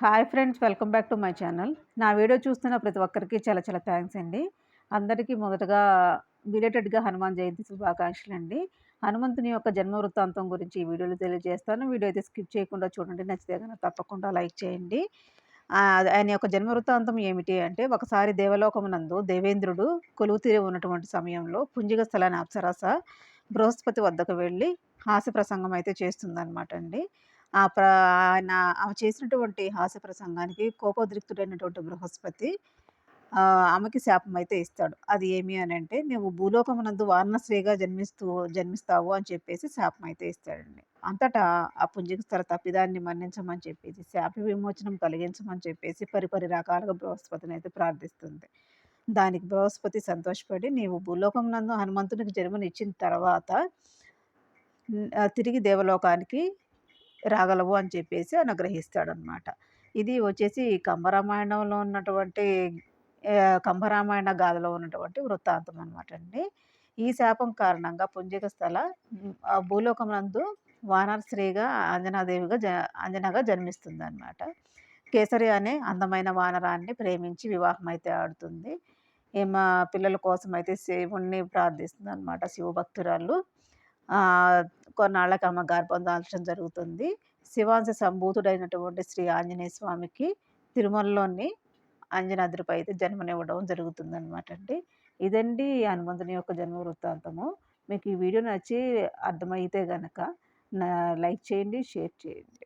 Hi friends welcome back to my channel. నా video చూస్తున్న ప్రతి ఒక్కరికి చాలా చాలా థ్యాంక్స్ అండి. అందరికీ మొదటగా బిలేటెడ్గా హనుమాన్ జయంతి శుభాకాంక్షలు అండి. హనుమంతుని యొక్క జన్మ వృత్తాంతం గురించి ఈ వీడియోలో తెలియజేస్తాను. వీడియో అయితే స్కిప్ చేయకుండా చూడండి. నచ్చితే కనుక తప్పకుండా లైక్ చేయండి. ఆయన యొక్క జన్మ వృత్తాంతం ఏమిటి అంటే ఒకసారి దేవలోకమునందు దేవేంద్రుడు కొలువుతీరి ఉన్నటువంటి సమయంలో పుంజిగ స్థలాన్ని అప్సరస బృహస్పతి వద్దకు వెళ్ళి హాస్య ప్రసంగం అయితే చేస్తుందన్నమాట అండి. ఆ ప్ర ఆయన ఆమె చేసినటువంటి హాస్య ప్రసంగానికి కోపోద్రిక్తుడైనటువంటి బృహస్పతి ఆమెకి శాపం అయితే ఇస్తాడు. అది ఏమి అని అంటే నువ్వు భూలోకమునందు వారణశ్రీగా జన్మిస్తూ జన్మిస్తావు అని చెప్పేసి శాపం అయితే ఇస్తాడండి. అంతటా ఆ పుంజిక తప్పిదాన్ని మన్నించమని చెప్పేసి శాప విమోచనం కలిగించమని చెప్పేసి పరిపరి రకాలుగా బృహస్పతిని అయితే ప్రార్థిస్తుంది. దానికి బృహస్పతి సంతోషపడి నీవు భూలోకం నందు హనుమంతునికి జన్మనిచ్చిన తర్వాత తిరిగి దేవలోకానికి రాగలవు అని చెప్పేసి అనుగ్రహిస్తాడనమాట. ఇది వచ్చేసి కంబరామాయణంలో ఉన్నటువంటి కంబరామాయణ గాథలో ఉన్నటువంటి వృత్తాంతం అనమాట అండి. ఈ శాపం కారణంగా పుంజిక స్థల భూలోకమునందు వానర స్త్రీగా అంజనాదేవిగా జ అంజనగా జన్మిస్తుంది అనమాట కేసరి అనే అందమైన వానరాన్ని ప్రేమించి వివాహం అయితే ఆడుతుంది. మా పిల్లల కోసం అయితే శివుణ్ణి ప్రార్థిస్తుంది అనమాట శివభక్తురాలు. కొన్నాళ్ళకి అమ్మ గర్భం దాల్చడం జరుగుతుంది. శివాంశ సంభూతుడైనటువంటి శ్రీ ఆంజనేయ స్వామికి తిరుమలలోని అంజనాద్రిపై అయితే జన్మనివ్వడం జరుగుతుందనమాట అండి. ఇదండి హనుమంతుని యొక్క జన్మ వృత్తాంతము మీకు ఈ వీడియో నచ్చి అర్థమైతే కనుక లైక్ చేయండి షేర్ చేయండి.